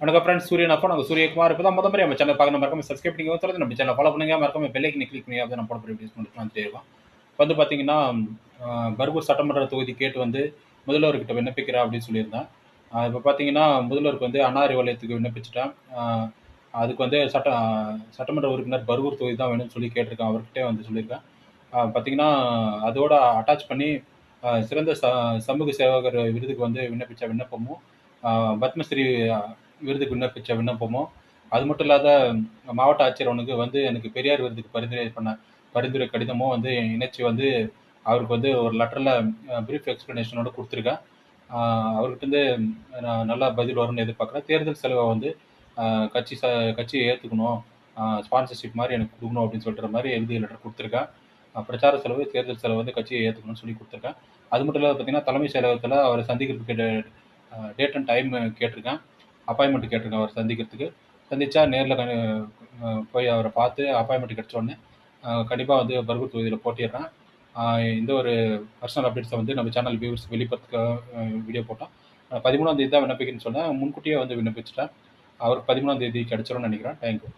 வணக்கம் ஃப்ரெண்ட்ஸ் சூரியன் அப்போ நாங்கள் சூரியகுமார் இப்போ தான் முத மாதிரி நம்ம சேனல் பார்க்கணும். மறக்காம சப்ஸ்கிரைப் பண்ணி சொல்லுறது நம்ம சேனல் ஃபாலோ பண்ணுங்க. மறக்காம பெல்லைக்கு கிளிக் பண்ணி அதை நம்ம போட வீடியோஸ் பண்ணிட்டு தெரியும் இப்போ வந்து பார்த்தீங்கன்னா பர்கூர் சட்டமன்ற தொகுதி கேட்டு வந்து முதல்வர்கிட்ட விண்ணப்பிக்கிறேன் அப்படின்னு சொல்லியிருந்தேன். இப்போ பார்த்தீங்கன்னா முதல்வருக்கு வந்து அண்ணா வலயத்துக்கு விண்ணப்பிச்சிட்டேன். அதுக்கு வந்து சட்ட சட்டமன்ற உறுப்பினர் பர்கூர் தொகுதி தான் வேணும்னு சொல்லி கேட்டிருக்கேன் அவர்கிட்டே வந்து சொல்லியிருக்கேன். பார்த்தீங்கன்னா அதோட அட்டாச் பண்ணி சிறந்த ச சமூக சேவகர் விருதுக்கு வந்து விண்ணப்பித்த விண்ணப்பமும் பத்மஸ்ரீ விருதுக்கு விண்ணப்பிச்ச விண்ணப்பமும் அது மட்டும் இல்லாத மாவட்ட ஆட்சியர் அவனுக்கு வந்து எனக்கு பெரியார் விருதுக்கு பரிந்துரை பண்ண பரிந்துரை கடிதமும் வந்து இணைச்சி வந்து அவருக்கு வந்து ஒரு லெட்டரில் ப்ரீஃப் எக்ஸ்ப்ளனேஷனோட கொடுத்துருக்கேன். ஆஹ் அவர்கிட்ட நான் நல்லா பதில் வரும்னு எதிர்பார்க்குறேன். தேர்தல் செலவை வந்து கட்சி ச கட்சியை ஏற்றுக்கணும் ஸ்பான்சர்ஷிப் மாதிரி எனக்கு கொடுக்கணும் அப்படின்னு சொல்கிற மாதிரி எழுதிய லெட்டர் கொடுத்துருக்கேன். பிரச்சார செலவு தேர்தல் செலவு வந்து கட்சியை ஏற்றுக்கணும்னு சொல்லி கொடுத்துருக்கேன். அது மட்டும் இல்லாத பார்த்தீங்கன்னா தலைமை செயலகத்தில் அவரை சந்திக்கிறதுக்கு டேட் அண்ட் டைம் கேட்டிருக்கேன். அப்பாயின்மெண்ட் கேட்டிருக்கேன் அவர் சந்திக்கிறதுக்கு. சந்திச்சா நேரில் போய் அவரை பார்த்து அப்பாயின்மெண்ட் கிடச்சோடனே கண்டிப்பாக வந்து பர்கூர் தொகுதியில் போட்டிடுறேன். இந்த ஒரு பர்சனல் அப்டேட்ஸை வந்து நம்ம சேனல் வியூவர்ஸ் வெளிப்படுத்துக்க வீடியோ போட்டோம். பதிமூணாம் தேதி தான் விண்ணப்பிக்கணும்னு சொன்னேன். முன்கூட்டியே வந்து விண்ணப்பிச்சிட்டேன். அவருக்கு பதிமூணாம் தேதி கிடச்சிரும்னு நினைக்கிறேன். தேங்க்யூ